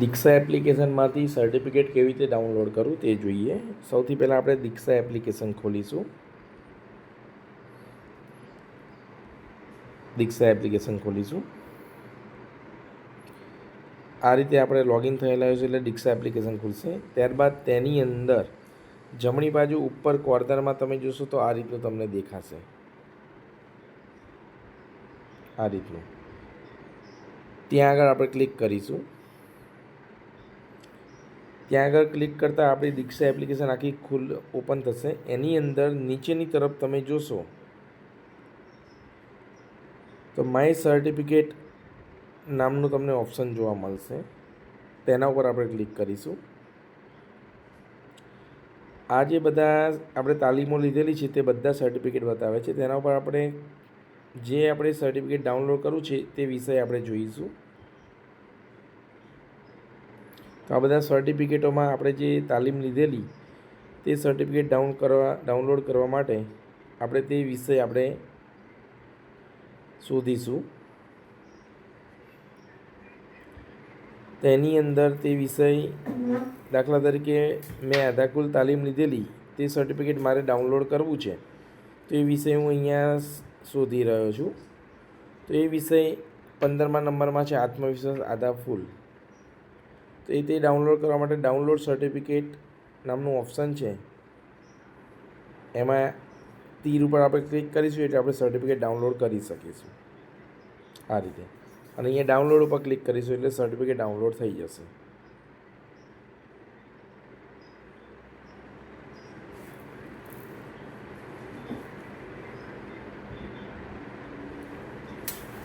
દીક્ષા એપ્લિકેશનમાંથી certificate કેવી રીતે download કરવું તે જોઈએ. સૌથી પહેલાં આપણે દીક્ષા એપ્લિકેશન ખોલીશું. દીક્ષા એપ્લિકેશન ખોલીશું. આ રીતે આપણે લોગિન થયેલા છે એટલે દીક્ષા એપ્લિકેશન ખુલશે. ત્યારબાદ તેની અંદર જમણી બાજુ ઉપર કોર્નરમાં તમે જોશો તો આ રીતનું તમને દેખાશે. આ રીતનું. ત્યાં આગળ આપણે ક્લિક કરીશું. ત્યાં આગળ ક્લિક કરતાં આપણી દીક્ષા એપ્લિકેશન આખી ખુલ ઓપન થશે. એની અંદર નીચેની તરફ તમે જોશો, તો માય સર્ટિફિકેટ નામનું તમને ઓપ્શન જોવા મળશે. તેના ઉપર આપણે ક્લિક કરીશું. આ જે બધા આપણે તાલીમો લીધેલી છે તે બધા સર્ટિફિકેટ બતાવે છે. તેના ઉપર આપણે જે આપણે સર્ટિફિકેટ ડાઉનલોડ કરવું છે તે વિષય આપણે જોઈશું. તો આ બધા સર્ટિફિકેટોમાં આપણે જે તાલીમ લીધેલી, તે સર્ટિફિકેટ ડાઉન કરવા ડાઉનલોડ કરવા માટે આપણે તે વિષય આપણે શોધીશું. તેની અંદર તે વિષય દાખલા તરીકે મેં આધાકુલ તાલીમ લીધેલી, તે સર્ટિફિકેટ મારે ડાઉનલોડ કરવું છે. તો એ વિષય હું અહીંયા શોધી રહ્યો છું. તો એ વિષય પંદરમા નંબરમાં છે આત્મવિશ્વાસ આધા ફૂલ. તો એ તે ડાઉનલોડ કરવા માટે ડાઉનલોડ સર્ટિફિકેટ નામનું ઓપ્શન છે. એમાં તીર ઉપર આપણે ક્લિક કરીશું એટલે આપણે સર્ટિફિકેટ ડાઉનલોડ કરી શકીશું. આ રીતે. અને અહીંયા ડાઉનલોડ ઉપર ક્લિક કરીશું એટલે સર્ટિફિકેટ ડાઉનલોડ થઈ જશે.